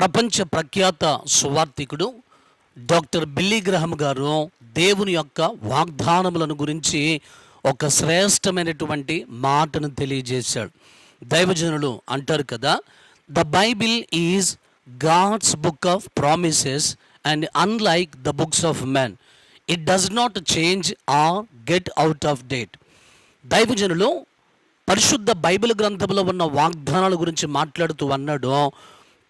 ప్రపంచ ప్రఖ్యాత సువార్థికుడు doctor Billy గ్రహం గారు దేవుని యొక్క వాగ్దానములను గురించి ఒక శ్రేష్టమైనటువంటి మాటను తెలియజేశాడు. దైవజనులు అంటారు కదా the Bible is God's book of promises and unlike the books of man it does not change or get out of date దైవజనులు పరిశుద్ధ బైబిల్ గ్రంథంలో ఉన్న వాగ్దానాల గురించి మాట్లాడుతూ అన్నాడు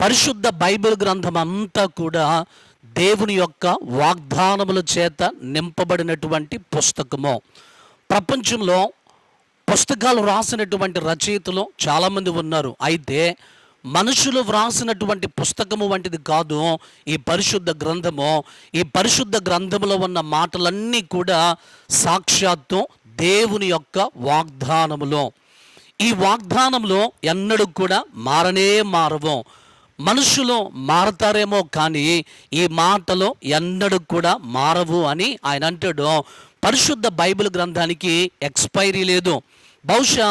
పరిశుద్ధ బైబిల్ గ్రంథం అంతా కూడా దేవుని యొక్క వాగ్దానముల చేత నింపబడినటువంటి పుస్తకము. ప్రపంచంలో పుస్తకాలు రాసినటువంటి రచయితలు చాలామంది ఉన్నారు. అయితే మనుషులు వ్రాసినటువంటి పుస్తకము వంటిది కాదు ఈ పరిశుద్ధ గ్రంథము. ఈ పరిశుద్ధ గ్రంథములో ఉన్న మాటలన్నీ కూడా సాక్షాత్తు దేవుని యొక్క వాగ్దానములో. ఈ వాగ్దానంలో ఎన్నడూ కూడా మారనే మారవు. మనుషులు మారతారేమో కానీ ఈ మాటలు ఎన్నడూ కూడా మారవు అని ఆయన అంటాడు. పరిశుద్ధ బైబిల్ గ్రంథానికి ఎక్స్పైరీ లేదు. బహుశా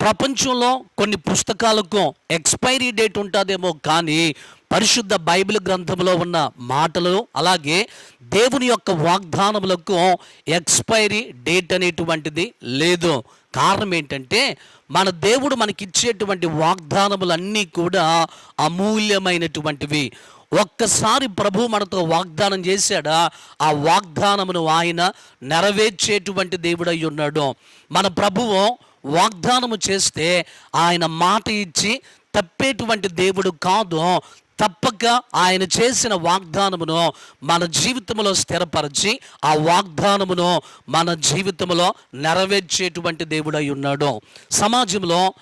ప్రపంచంలో కొన్ని పుస్తకాలకు ఎక్స్పైరీ డేట్ ఉంటుందేమో కానీ పరిశుద్ధ బైబిల్ గ్రంథంలో ఉన్న మాటలు అలాగే దేవుని యొక్క వాగ్దానములకు ఎక్స్పైరీ డేట్ అనేటువంటిది లేదు. కారణం ఏంటంటే మన దేవుడు మనకిచ్చేటువంటి వాగ్దానములన్నీ కూడా అమూల్యమైనటువంటివి. ఒక్కసారి ప్రభు మనతో వాగ్దానం చేశాడా ఆ వాగ్దానమును ఆయన నెరవేర్చేటువంటి దేవుడై ఉన్నాడు. మన ప్రభువు వాగ్దానము చేస్తే ఆయన మాట ఇచ్చి తప్పేటువంటి దేవుడు కాదు. తప్పక ఆయన చేసిన వాగ్దానమును మన జీవితంలో స్థిరపరిచి ఆ వాగ్దానమును మన జీవితంలో నెరవేర్చేటువంటి దేవుడై ఉన్నాడు. సమాజంలో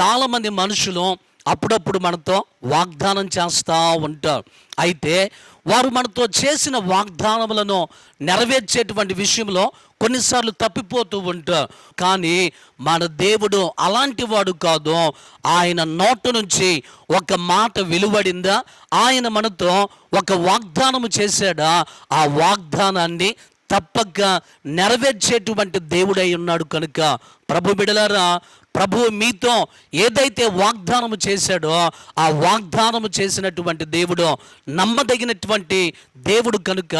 చాలామంది మనుషులు అప్పుడప్పుడు మనతో వాగ్దానం చేస్తూ ఉంటారు. అయితే వారు మనతో చేసిన వాగ్దానములను నెరవేర్చేటువంటి విషయంలో కొన్నిసార్లు తప్పిపోతూ ఉంటారు. కానీ మన దేవుడు అలాంటి వాడు కాదు. ఆయన నోటు నుంచి ఒక మాట వెలువడిందా? ఆయన మనతో ఒక వాగ్దానము చేశాడా? ఆ వాగ్దానాన్ని తప్పక నెరవేర్చేటువంటి దేవుడై ఉన్నాడు కనుక. ప్రభు బిడలారా ప్రభు మీతో ఏదైతే వాగ్దానము చేశాడో ఆ వాగ్దానము చేసినటువంటి దేవుడు నమ్మదగినటువంటి దేవుడు కనుక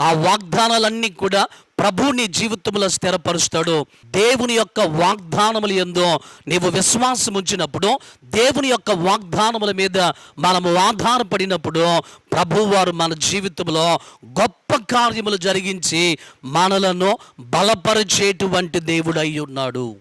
ఆ వాగ్దానాలన్నీ కూడా ప్రభు నీ జీవితంలో స్థిరపరుస్తాడు. దేవుని యొక్క వాగ్దానములు ఎందో నీవు విశ్వాసం ఉంచినప్పుడు దేవుని యొక్క వాగ్దానముల మీద మనము ఆధారపడినప్పుడు ప్రభు వారు మన జీవితంలో గొప్ప కార్యములు జరిగించి మనలను బలపరిచేటువంటి దేవుడు ఉన్నాడు.